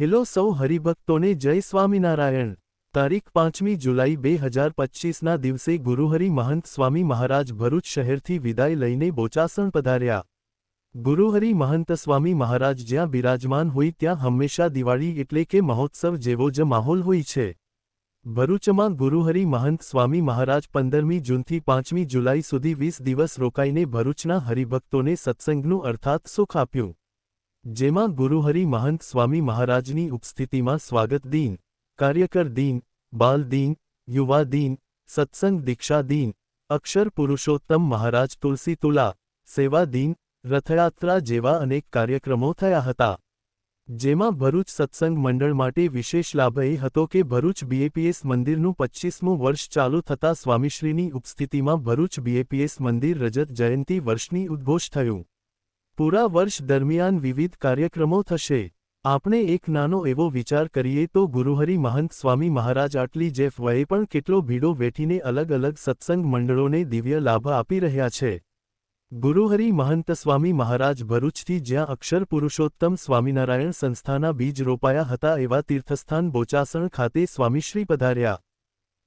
Hello સૌ હરિભક્તોને જય સ્વામિનારાયણ. તારીખ પાંચમી જુલાઈ બે હજાર પચ્ચીસના દિવસે ગુરુહરિ મહંત સ્વામી મહારાજ ભરૂચ શહેરથી વિદાય લઈને બોચાસણ પધાર્યા. ગુરુહરિ મહંત સ્વામી મહારાજ જ્યાં બિરાજમાન હોય ત્યાં હંમેશા દિવાળી એટલે કે મહોત્સવ જેવો જ માહોલ હોય છે. ભરૂચમાં ગુરુહરિ મહંત સ્વામી મહારાજ પંદરમી જૂનથી પાંચમી જુલાઈ સુધી વીસ દિવસ રોકાઈને ભરૂચના હરિભક્તોને સત્સંગનું અર્થાત સુખ આપ્યું. જેમાં ગુરુહરિ મહંત સ્વામી મહારાજની ઉપસ્થિતિમાં સ્વાગત દિન, કાર્યકર દિન, બાલ દિન, યુવા દિન, સત્સંગ દીક્ષા દિન, અક્ષર પુરુષોત્તમ મહારાજ તુલસી તુલા, સેવા દિન, રથયાત્રા જેવા અનેક કાર્યક્રમો થયા હતા. જેમાં ભરૂચ સત્સંગ મંડળ માટે વિશેષ લાભ એ હતો કે ભરૂચ બીએપીએસ મંદિરનું પચ્ચીસમું વર્ષ ચાલુ થતાં સ્વામીશ્રીની ઉપસ્થિતિમાં ભરૂચ બીએપીએસ મંદિર રજત જયંતી વર્ષની ઉદ્ઘોષ થયું. પૂરા વર્ષ દરમિયાન વિવિધ કાર્યક્રમો થશે. આપણે એક નાનો એવો વિચાર કરીએ તો ગુરુહરિ મહંત સ્વામી મહારાજ આટલી જેફ વયે પણ કેટલો ભીડો વેઠીને અલગ અલગ સત્સંગ મંડળોને દિવ્ય લાભ આપી રહ્યા છે. ગુરુહરિ મહંત સ્વામી મહારાજ ભરૂચથી જ્યાં અક્ષર પુરુષોત્તમ સ્વામિનારાયણ સંસ્થાના બીજ રોપાયા હતા એવા તીર્થસ્થાન બોચાસણ ખાતે સ્વામીશ્રી પધાર્યા.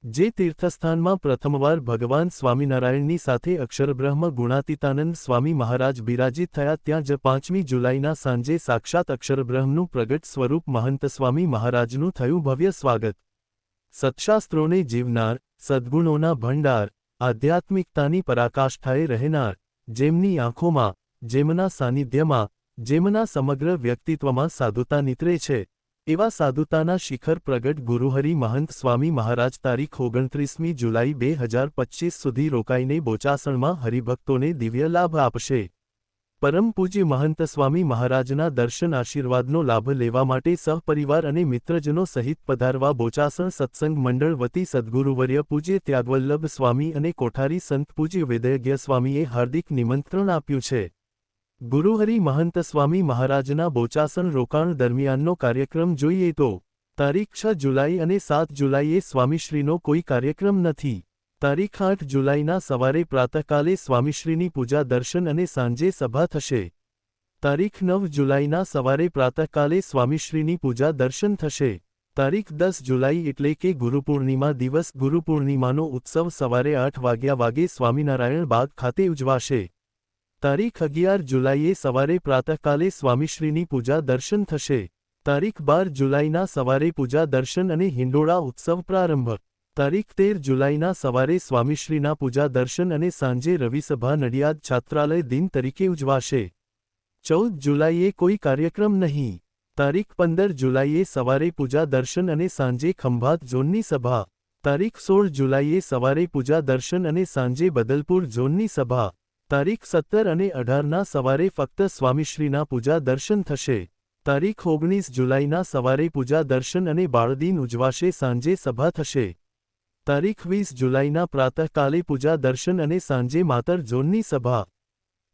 જે તીર્થસ્થાનમાં પ્રથમવાર ભગવાન સ્વામિનારાયણની સાથે અક્ષરબ્રહ્મ ગુણાતીતાનંદ સ્વામી મહારાજ બિરાજિત થયા ત્યાં જ પાંચમી જુલાઈના સાંજે સાક્ષાત અક્ષરબ્રહ્મનું પ્રગટ સ્વરૂપ મહંત સ્વામી મહારાજનું થયું ભવ્ય સ્વાગત. સત્શાસ્ત્રોને જીવનાર, સદ્ગુણોના ભંડાર, આધ્યાત્મિકતાની પરાકાષ્ઠાએ રહેનાર, જેમની આંખોમાં, જેમના સાનિધ્યમાં, જેમના સમગ્ર વ્યક્તિત્વમાં સાધુતા નીતરે છે. એવા સાધુતાના શિખર પ્રગટ ગુરુહરિ મહંત સ્વામી મહારાજ તારીખ ઓગણત્રીસમી જુલાઈ બે હજાર પચ્ચીસ સુધી રોકાઈને બોચાસણમાં હરિભક્તોને દિવ્ય લાભ આપશે. પરમ પૂજ્ય મહંત સ્વામી મહારાજના દર્શન આશીર્વાદનો લાભ લેવા માટે સહપરિવાર અને મિત્રજનો સહિત પધારવા બોચાસણ સત્સંગ મંડળ વતી સદ્ગુરુવર્ય પૂજ્ય ત્યાગવલ્લભ સ્વામી અને કોઠારી સંત પૂજ્ય વેદયજ્ઞ સ્વામીએ હાર્દિક નિમંત્રણ આપ્યું છે. ગુરુહરિ મહંત સ્વામી મહારાજના બોચાસણ રોકાણ દરમિયાનનો કાર્યક્રમ જોઈએ તો, તારીખ છ જુલાઈ અને સાત જુલાઈએ સ્વામીશ્રીનો કોઈ કાર્યક્રમ નથી. તારીખ આઠ જુલાઈના સવારે પ્રાતઃકાલે સ્વામીશ્રીની પૂજા દર્શન અને સાંજે સભા થશે. તારીખ નવ જુલાઈના સવારે પ્રાતઃકાલે સ્વામીશ્રીની પૂજા દર્શન થશે. તારીખ દસ જુલાઈ એટલે કે ગુરુપૂર્ણિમા દિવસ ગુરુપૂર્ણિમાનો ઉત્સવ સવારે આઠ વાગ્યા વાગે સ્વામિનારાયણ બાગ ખાતે ઉજવાશે. તારીખ અગિયાર જુલાઈએ સવારે પ્રાતઃકાલે સ્વામીશ્રીની પૂજા દર્શન થશે. તારીખ બાર જુલાઈના સવારે પૂજા દર્શન અને હિંડોળા ઉત્સવ પ્રારંભ. તારીખ તેર જુલાઈના સવારે સ્વામીશ્રીના પૂજા દર્શન અને સાંજે રવિસભા નડિયાદ છાત્રાલય દિન તરીકે ઉજવાશે. ચૌદ જુલાઈએ કોઈ કાર્યક્રમ નહીં. તારીખ પંદર જુલાઈએ સવારે પૂજા દર્શન અને સાંજે ખંભાત ઝોનની સભા. તારીખ સોળ જુલાઈએ સવારે પૂજા દર્શન અને સાંજે બદલપુર ઝોનની સભા. તારીખ સત્તર અને અઢારના સવારે ફક્ત સ્વામીશ્રીના પૂજા દર્શન થશે. તારીખ ઓગણીસ જુલાઈના સવારે પૂજા દર્શન અને બાળદિન ઉજવાશે, સાંજે સભા થશે. તારીખ વીસ જુલાઈના પ્રાતઃકાલે પૂજા દર્શન અને સાંજે માતર ઝોનની સભા.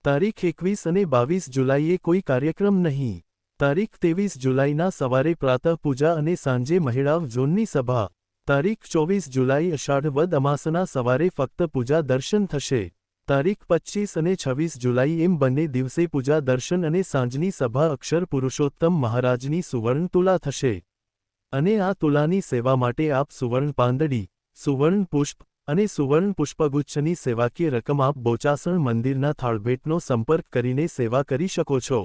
તારીખ એકવીસ અને બાવીસ જુલાઈએ કોઈ કાર્યક્રમ નહીં. તારીખ ત્રેવીસ જુલાઈના સવારે પ્રાતઃ પૂજા અને સાંજે મહિળાવ ઝોનની સભા. તારીખ ચોવીસ જુલાઈ અષાઢ વદ અમાસના સવારે ફક્ત પૂજા દર્શન થશે. તારીખ પચ્ચીસ અને છવ્વીસ જુલાઈ એમ બંને દિવસે પૂજા દર્શન અને સાંજની સભા અક્ષર પુરુષોત્તમ મહારાજની સુવર્ણ તુલા થશે. અને આ તુલાની સેવા માટે આપ સુવર્ણ પાંદડી, સુવર્ણ પુષ્પ અને સુવર્ણ પુષ્પગુચ્છની સેવાકીય રકમ આપ બોચાસણ મંદિરના થાળભેટનો સંપર્ક કરીને સેવા કરી શકો છો.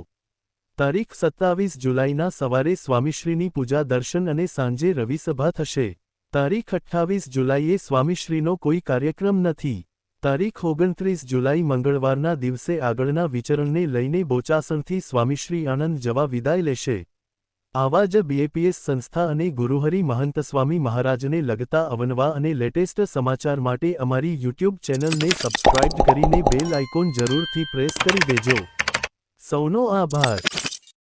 તારીખ સત્તાવીસ જુલાઈના સવારે સ્વામીશ્રીની પૂજા દર્શન અને સાંજે રવિસભા થશે. તારીખ અઠ્ઠાવીસ જુલાઈએ સ્વામીશ્રીનો કોઈ કાર્યક્રમ નથી. તારીખ ઓગણત્રીસ જુલાઈ મંગળવારના દિવસે આગળના વિચરણને લઈને બોચાસણથી સ્વામીશ્રી આનંદ જવા વિદાય લેશે. આવા જ બીએપીએસ સંસ્થા અને ગુરુહરિ મહંત સ્વામી મહારાજને લગતા અવનવા અને લેટેસ્ટ સમાચાર માટે અમારી યુટ્યુબ ચેનલને સબસ્ક્રાઇબ કરીને બેલ આઇકોન જરૂરથી પ્રેસ કરી દેજો. સૌનો આભાર.